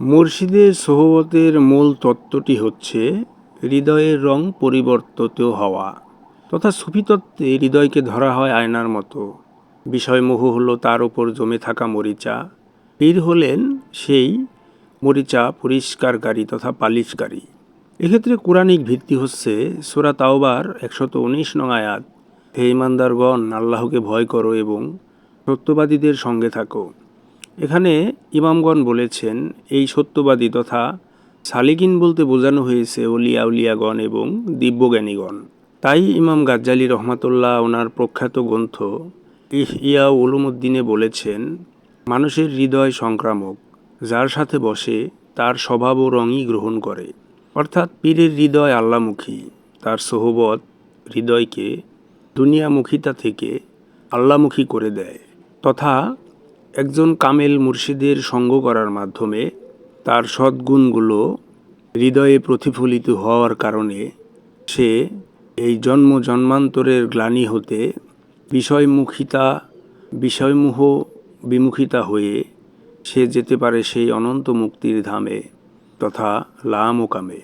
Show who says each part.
Speaker 1: মুর্শিদের সোহবতের মূল তত্ত্বটি হচ্ছে, হৃদয়ের রং পরিবর্তিত হওয়া। তথা সুফি তত্ত্বে হৃদয়কে ধরা হয় আয়নার মতো। বিষয়মোহ হলো তার ওপর জমে থাকা মরিচা। পীর হলেন সেই মরিচা পরিষ্কারকারী তথা পালিশকারী। এক্ষেত্রে কোরআনিক ভিত্তি হচ্ছে, সুরা তাওবার একশত উনিশ নং আয়াত। হে ইমানদারগণ আল্লাহকে ভয় করো এবং সত্যবাদীদের সঙ্গে থাকো। এখানে ইমামগণ বলেছেন, এই সত্যবাদী তথা সালিকিন বলতে বোঝানো হয়েছে অলিয়া উলিয়াগণ এবং দিব্যজ্ঞানীগণ। তাই ইমাম গাজ্জালি রহমাতুল্লাহ ওনার প্রখ্যাত গ্রন্থ ইহ ইয়া উলুমুদ্দিনে বলেছেন, মানুষের হৃদয় সংক্রামক, যার সাথে বসে তার স্বভাব ও রঙই গ্রহণ করে। অর্থাৎ পীরের হৃদয় আল্লামুখী, তার সোহবত হৃদয়কে দুনিয়ামুখিতা থেকে আল্লামুখী করে দেয়। তথা একজন কামেল মুর্শিদের সঙ্গ করার মাধ্যমে তার সদ্গুণগুলো হৃদয়ে প্রতিফলিত হওয়ার কারণে সে এই জন্ম জন্মান্তরের গ্লানি হতে বিষয়মুখিতা, বিষয়মুহ বিমুখিতা হয়ে সে যেতে পারে সেই অনন্ত মুক্তির ধামে তথা লা মোকামে